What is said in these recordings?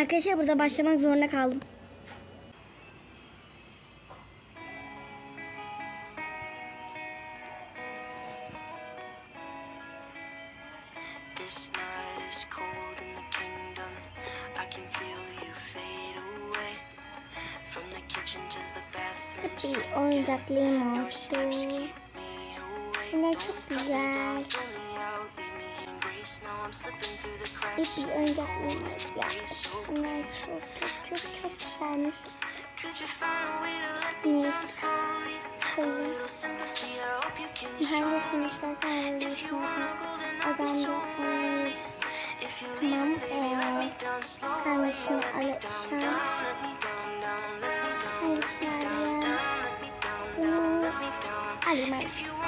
Arkadaşlar burada başlamak zorunda kaldım. This night is cold in the kingdom. I can feel you fade away. From the kitchen to the bathroom. Bir sinking. oyuncaklıyım Your steps oldu. Yine çok güzel. Hep bir oyuncak yemek yapmış. Bunlar çok çok çok çok güzelmiş. Neyse. Hayır. Hangisini istersen alabilirsin. Adam da onu Tamam. Ee, hangisini alırsan. Hangisini alayım. Bunu alayım. alayım.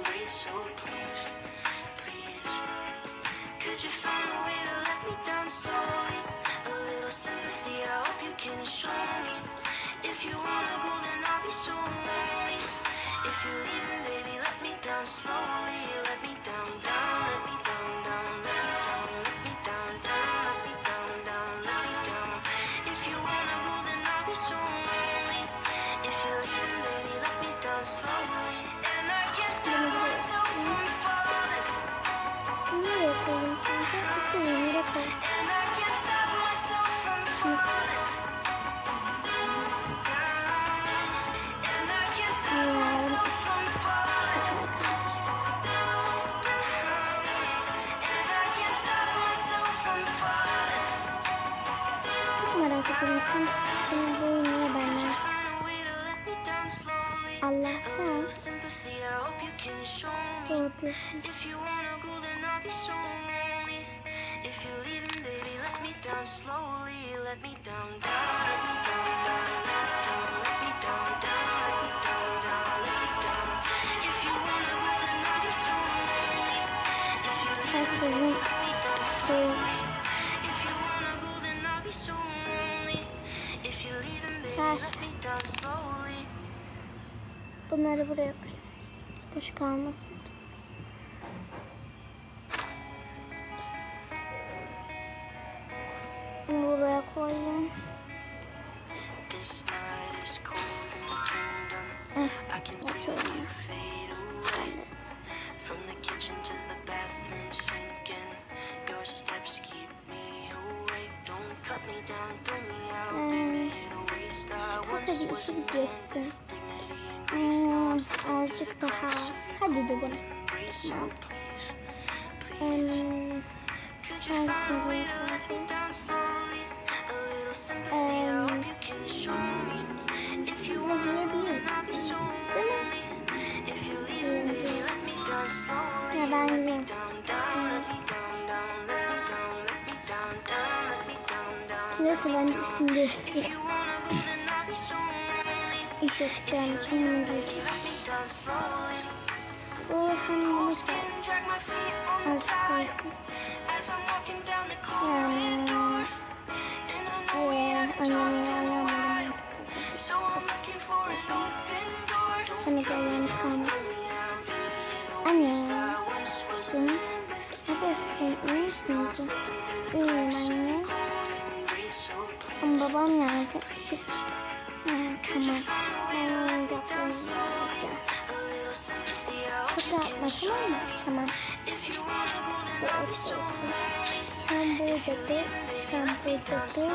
stop myself from falling. Çok merak ediyorum sen, senin boyun niye benden? Find a way Herkesin şey slowly. If you wanna go, then This night is cold in the kingdom. I can feel you fade away. From the kitchen to the bathroom sinking. Your steps keep me awake. Don't cut me down, throw me out, leave me in a waste. I once was a man with dignity and grace. Now Hmm, I'm slipping through the cracks of your Hadi dedim. golden embrace. So please, please. Em, Could you find a hangisini way diyeyim to let me down slowly? A little sympathy, I hope you so Değil mi? Ya ben down. Neyse ben de If değiştireyim. İş yapacağım için bunu giyeceğim. Bu hem bunu Skin, drag my an open door. Don't Sana cut me gelmemiş down, kalma. throw me out, leave me in a Anne. waste. I once was a Sen ne yapıyorsun? Misin İyiyim anne. babam nerede? Şey, ha, tamam. Ben to let onu me down yapayım. slowly? A little sympathy, I hope Çok da show tamam mı? Tamam. Otur. lonely. Sen burada dur. Sen.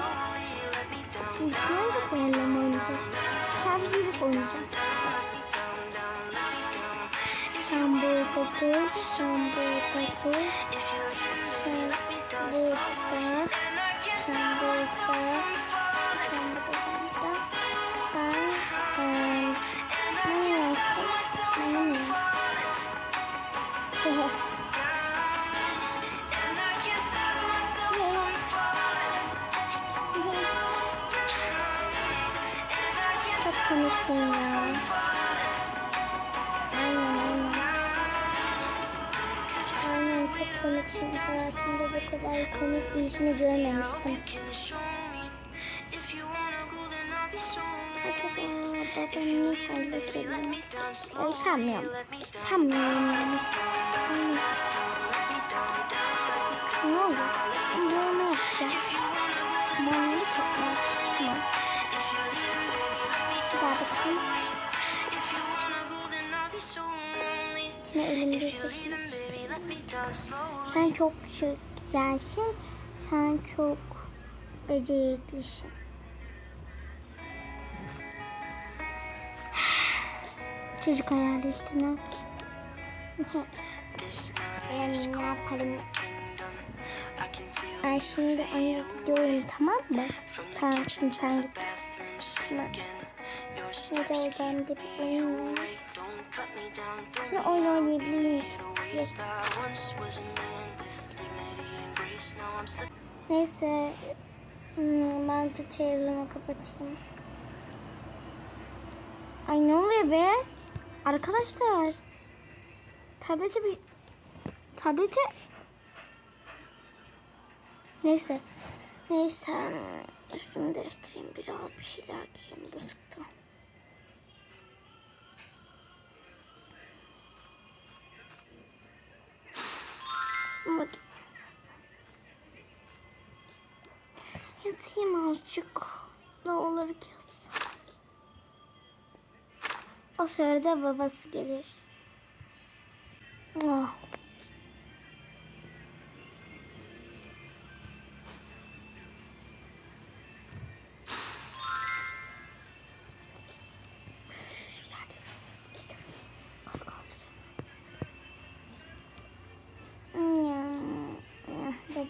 Şimdi kim oynayacak benimle mi oynayacak? Çarpıcılık oynayacağım. Sen burada dur. Sen burada dur. Sen burada. Sen burada. Sen burada. Sen burada. Ben eee ne yapayım? Ne? Komiksin ya. Aynen aynen. Aynen çok komiksin. Hayatımda bu kadar komik birisini görmemiştim. can show me. If you wanna go, then I'll be so Acaba lonely. babam ne me down slowly. Sen çok çok güzelsin. Sen çok beceriklisin. Çocuk hayali işte ne yapayım? Yani ne yapalım? Ben şimdi anne gidiyorum tamam mı? Tamam kızım sen git. Ne de down. Throw Ne oyun oynayabilirim. Neyse. Hmm, ben de televizyonu kapatayım. Ay ne oluyor be? Arkadaşlar. Tableti bir... Tableti... Neyse. Neyse. Üstümü değiştireyim biraz bir şeyler giyeyim. Bu sıktı. Bakayım. Yatayım azıcık. Ne olur ki. O sırada babası gelir. Oh.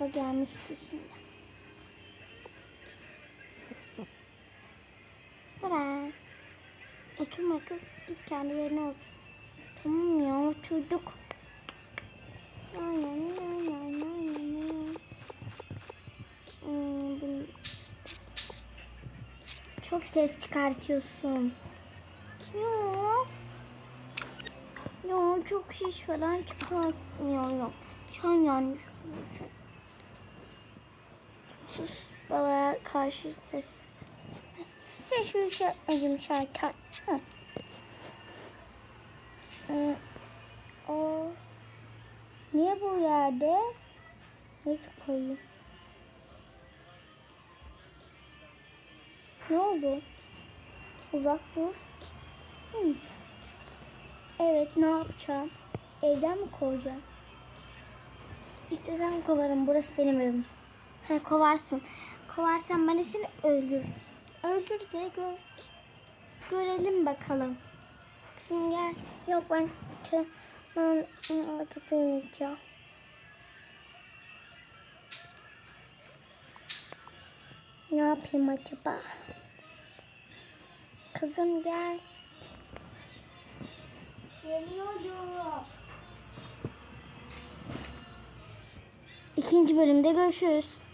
Baba gelmişti şimdi. Bırak. Oturma kız. Git kendi yerine otur. Tamam ya oturduk. Aynen aynen aynen. Hmm, Çok ses çıkartıyorsun. Yok. Yok çok şiş falan çıkartmıyorum. Sen yanlış yapıyorsun. Sus babaya karşı ses. Hiçbir şey yapmadım zaten. Hı. Ee, o niye bu yerde? Neyse koyayım. Ne oldu? Uzak dur. Neyse. Evet ne yapacağım? Evden mi kovacağım? İstesem kovarım. Burası benim evim. He kovarsın. Kovarsan de seni öldürürüm. Öldür de gör. Görelim bakalım. Kızım gel. Yok ben orada oynayacağım. Ne yapayım acaba? Kızım gel. Geliyorum. İkinci bölümde görüşürüz.